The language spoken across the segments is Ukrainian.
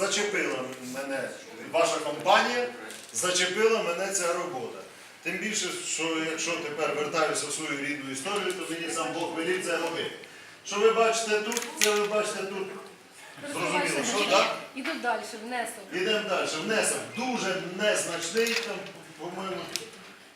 зачепила мене, ваша компанія, зачепила мене ця робота. Тим більше, що якщо тепер вертаюся в свою рідну історію, то мені сам Бог велів це робити. Що ви бачите тут, це ви бачите тут. Зрозуміло, що так? Ідуть далі, внесок. Йдемо далі. Внесок дуже незначний, там, по-моєму,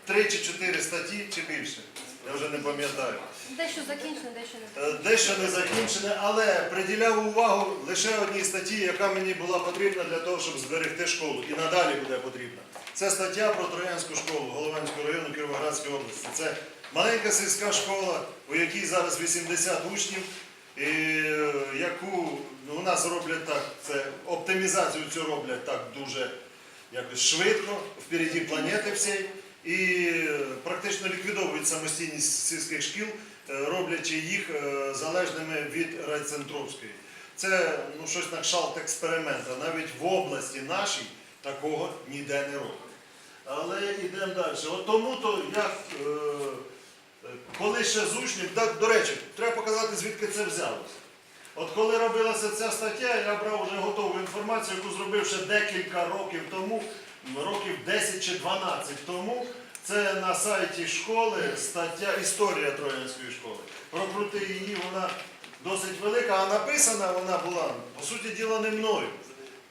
3 чи 4 статті чи більше. Я вже не пам'ятаю. Дещо закінчено, дещо не Е, Дещо не закінчене, але приділяв увагу лише одній статті, яка мені була потрібна для того, щоб зберегти школу. І надалі буде потрібна. Це стаття про Троянську школу Голованського району Кіровоградської області. Це маленька сільська школа, у якій зараз 80 учнів, і е, яку ну, у нас роблять так, це оптимізацію цю роблять так дуже якось швидко, впереді планети всієї, і практично ліквідовують самостійність сільських шкіл, е, роблячи їх е, залежними від райцентровської. Це ну, щось на кшталт експеримента. Навіть в області нашій такого ніде не роблять. Але йдемо далі. От тому то я, е, коли ще з учнів, так, до речі, треба показати, звідки це взялося. От коли робилася ця стаття, я брав вже готову інформацію, яку зробив ще декілька років тому, років 10 чи 12 тому. Це на сайті школи стаття Історія Троянської школи. Прокрути її, вона досить велика, а написана вона була, по суті діла, не мною.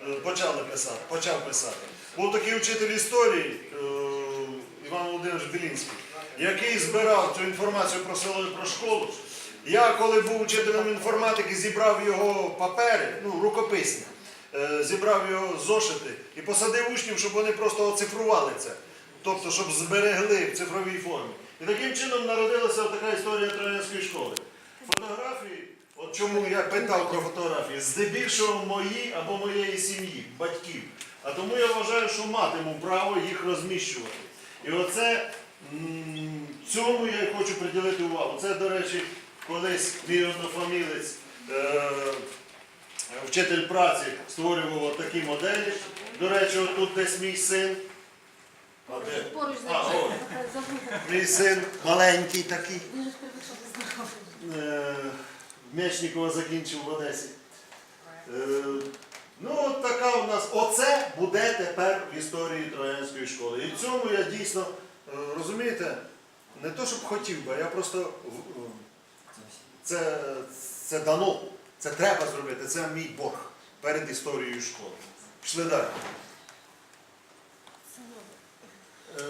Е, Почали писати, почав писати. Був такий учитель історії е, Іван Володимирович Білінський, який збирав цю інформацію про село і про школу. Я, коли був учителем інформатики, зібрав його папери, ну, рукописні, е, зібрав його зошити і посадив учнів, щоб вони просто оцифрували це. Тобто, щоб зберегли в цифровій формі. І таким чином народилася така історія Троянської школи. Фотографії, от чому я питав про фотографії, здебільшого мої або моєї сім'ї, батьків. А тому я вважаю, що матиму право їх розміщувати. І оце цьому я хочу приділити увагу. Це, до речі, колись мій однофамілець, е, вчитель праці, створював такі моделі. До речі, отут десь мій син. А де? поруч А, о. Забув. Мій син маленький такий. Е, Мечникова закінчив в Одесі. Е, Ну, от така у нас. Оце буде тепер в історії Троянської школи. І в цьому я дійсно, е, розумієте, не то, щоб хотів би, я просто в- це, це дано, це треба зробити, це мій борг перед історією школи. Пішли далі. Е,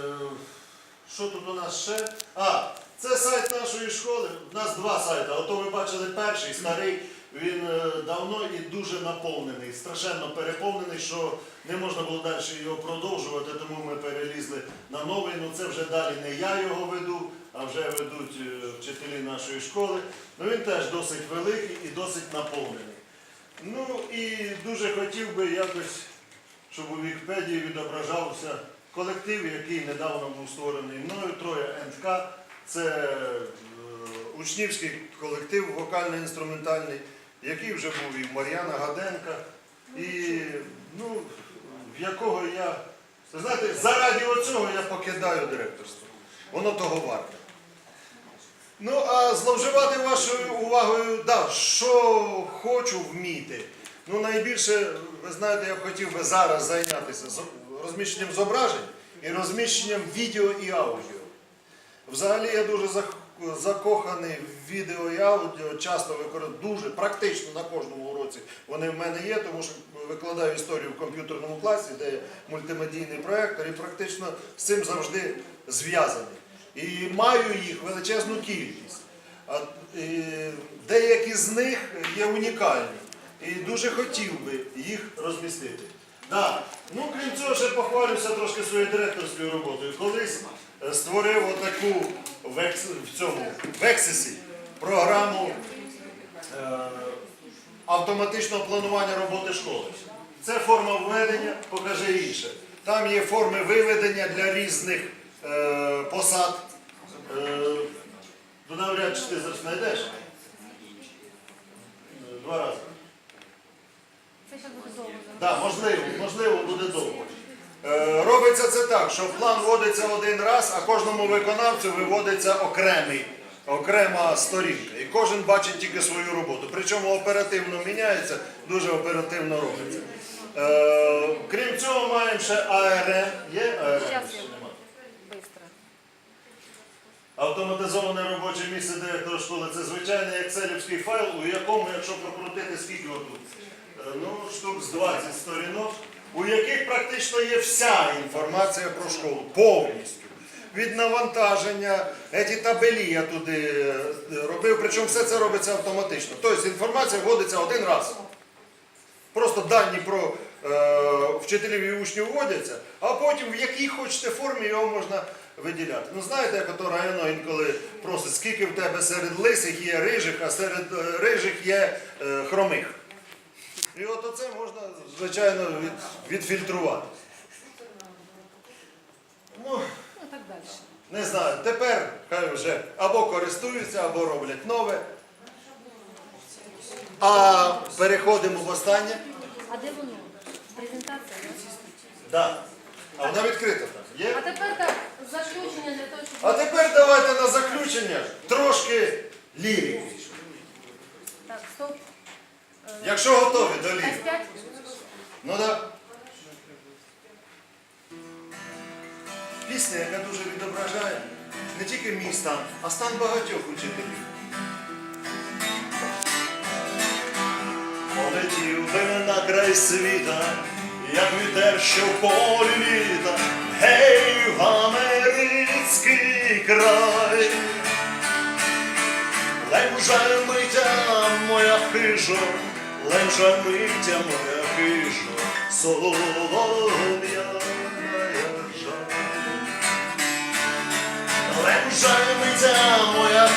Що тут у нас ще? А, це сайт нашої школи. У нас два сайти. Ото ви бачили перший, старий. Він е, давно і дуже наповнений, страшенно переповнений, що не можна було далі його продовжувати, тому ми перелізли на новий. Ну це вже далі не я його веду, а вже ведуть е, вчителі нашої школи. Ну він теж досить великий і досить наповнений. Ну і дуже хотів би якось щоб у Вікіпедії відображався колектив, який недавно був створений мною, троє НК. Це е, учнівський колектив вокально-інструментальний, який вже був і Мар'яна Гаденка, і ну, в якого я, знаєте, заради оцього я покидаю директорство. Воно того варте. Ну, а зловживати вашою увагою, да, що хочу вміти. Ну, найбільше, ви знаєте, я б хотів би зараз зайнятися розміщенням зображень і розміщенням відео і аудіо. Взагалі я дуже закоханий в відео і аудіо, часто використовую, дуже практично на кожному уроці вони в мене є, тому що викладаю історію в комп'ютерному класі, де є мультимедійний проєктор, і практично з цим завжди зв'язаний. І маю їх величезну кількість. Деякі з них є унікальні. І дуже хотів би їх розмістити. Да. Ну, крім цього, ще похвалюся трошки своєю директорською роботою. Колись е, створив отаку в, екс, в цьому в Ексесі програму е, автоматичного планування роботи школи. Це форма введення, покажи інше. Там є форми виведення для різних е, посад. Е, навряд чи ти зараз знайдеш. Е, Два рази. Це ще буде довго. Так, можливо, можливо, буде довго. Е, робиться це так, що план вводиться один раз, а кожному виконавцю виводиться окремий, окрема сторінка. І кожен бачить тільки свою роботу. Причому оперативно міняється, дуже оперативно робиться. Е, крім цього, маємо ще АРМ. Є АРМ? Автоматизоване робоче місце директора школи це звичайний екселівський файл, у якому, якщо прокрутити скільки отут, Е, ну, штук з 20 сторінок, у яких практично є вся інформація про школу, повністю. Від навантаження, ці табелі я туди е, робив, причому все це робиться автоматично. Тобто інформація вводиться один раз. Просто дані про е, вчителів і учнів вводяться, а потім в якій хочете формі його можна виділяти. Ну знаєте, як ото районо інколи просить, скільки в тебе серед лисих є рижих, а серед е, рижих є е, хромих. І от оце можна, звичайно, від, відфільтрувати. Ну, Ну так далі. не знаю, тепер хай вже або користуються, або роблять нове. А переходимо в останнє. А де воно? Презентація? Так. А вона відкрита там. Є? А тепер так, заключення для того, щоб... А тепер давайте на заключення трошки лірики. Так, стоп. Якщо готові до. С5? Ну так. Пісня, яка дуже відображає не тільки мій стан, а стан багатьох учителів. Полетів би на край світа, як вітер, що в полі літа, гей, в Америцький край. Лемжа миття моя хижо, миття моя хижо, солом'яна жаль. Лемжа миття моя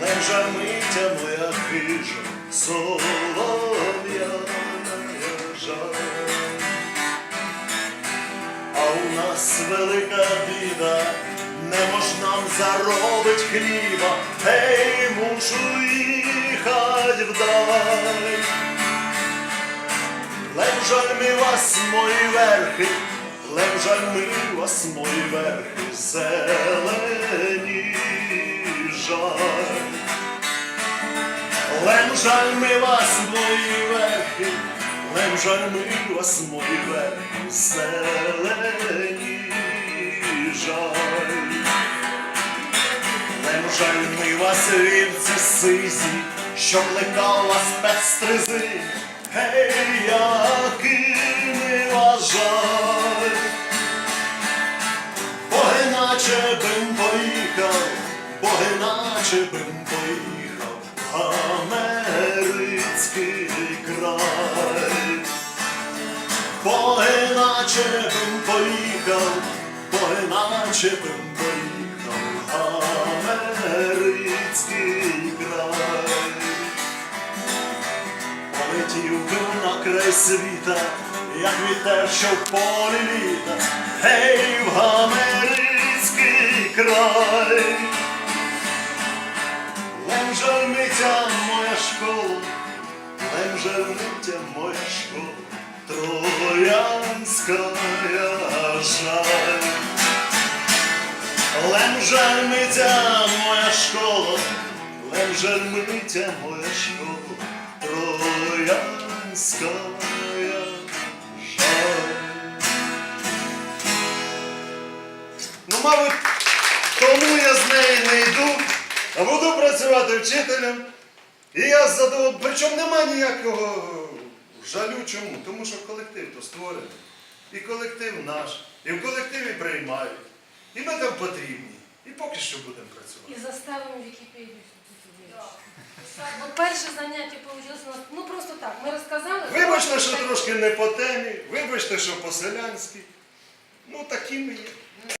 лемжа миття моя хижо, солом'яна жаль. А у нас велика біда, не можна заробить хліба, гей, мушу їхать вдаль. Лем жаль ми вас, мої верхи, лем жаль ми вас, мої верхи, зелені жаль. Лем жаль ми вас, мої верхи, лем жаль ми вас, мої верхи, зелені жаль. Вас, вівці сизі, що плекав вас пестризи, гей, якими вас жаль. Боги наче бим поїхав, боги наче бим поїхав, Америцький край. Боги наче бим поїхав, боги наче бим поїхав, Америцький край. Полетів би на край світа, як вітер, що в полі літа, гей, в Америцький край. Лем жармиця моя школа, лем жармиця моя школа, Троянська жаль. Лем жармиця моя школа, лем жармиця моя школа, Троянська жаль. Ну, мабуть, тому я з неї не йду, а буду працювати вчителем. І я задоволений. Причому нема ніякого жалю чому, тому що колектив то створений. І колектив наш, і в колективі приймають. І ми там потрібні. І поки що будемо працювати. І заставимо Вікіпедію. Бо перше заняття вийшло ну просто так, ми розказали. Вибачте, що трошки не по темі, вибачте, що по-селянськи. Ну, такі ми є.